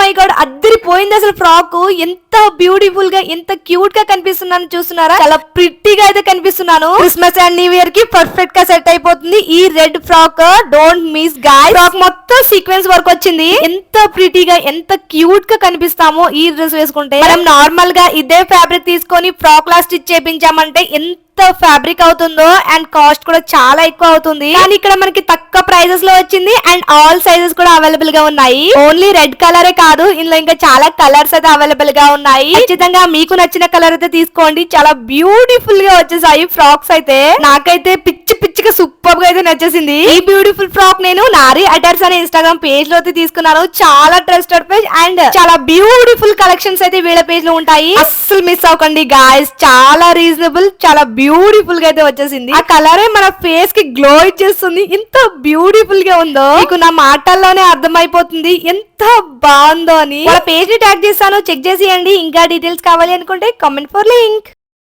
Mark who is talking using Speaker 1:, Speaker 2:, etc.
Speaker 1: My God అద్దరిపోయింది అసలు frock. ఎంత బ్యూటిఫుల్గా ఎంత క్యూట్గా కనిపిస్తున్నాను చూస్తున్నారా? చాలా ప్రిట్టిగా అయితే కనిపిస్తున్నాను. క్రిస్మస్ అండ్ న్యూ ఇయర్కి పర్ఫెక్ట్గా సెట్ అయిపోతుంది. ఈ red frock don't miss guy frock మొత్తం సీక్వెన్స్ వర్క్ వచ్చింది. ఎంత ప్రిటీగా ఎంత క్యూట్గా కనిపిస్తామో ఈ డ్రెస్ వేసుకుంటే. మనం నార్మల్గా ఇదే ఫ్యాబ్రిక్ తీసుకొని ఫ్రాక్ లా స్టిచ్ చేపించామంటే ఎంత ఫ్యాబ్రిక్ అవుతుందో అండ్ కాస్ట్ కూడా చాలా ఎక్కువ అవుతుంది. కానీ ఇక్కడ మనకి తక్కువ ప్రైజెస్లో వచ్చింది అండ్ ఆల్ సైజెస్ కూడా అవైలబుల్గా ఉన్నాయి. ఓన్లీ రెడ్ కలరే కాదు ఇందులో ఇంకా చాలా కలర్స్ అయితే అవైలబుల్గా ఉన్నాయి. ఖచ్చితంగా మీకు నచ్చిన కలర్ అయితే తీసుకోండి. చాలా బ్యూటిఫుల్గా వచ్చేసాయి ఫ్రాక్స్ అయితే. నాకైతే పిచ్చి పిచ్చిగా సూపర్గా అయితే నచ్చేసింది. ఈ బ్యూటిఫుల్ ఫ్రాక్ నేను నారీ అటర్స్ అనే ఇన్స్టాగ్రామ్ పేజ్లో అయితే తీసుకున్నాను. చాలా ట్రస్టెడ్ పేజ్ అండ్ చాలా బ్యూటిఫుల్ కలెక్షన్స్ అయితే వీళ్ళ పేజ్లో ఉంటాయి. అస్సలు మిస్ అవ్వకండి గాయస్ చాలా రీజనబుల్ చాలా బ్యూటిఫుల్గా అయితే వచ్చేసింది. ఆ కలరే మన ఫేస్కి గ్లో ఇచ్చేస్తుంది. ఎంత బ్యూటిఫుల్గా ఉందో. మీకు నా మాటల్లోనే అర్థమైపోతుంది. ఎంత బాగుందో అని. వాళ్ళ పేజ్ని ట్యాగ్ చేస్తాను. చెక్ చేసేయండి. ఇంకా డీటెయిల్స్ కావాలి అనుకుంటే కామెంట్ ఫర్ లింక్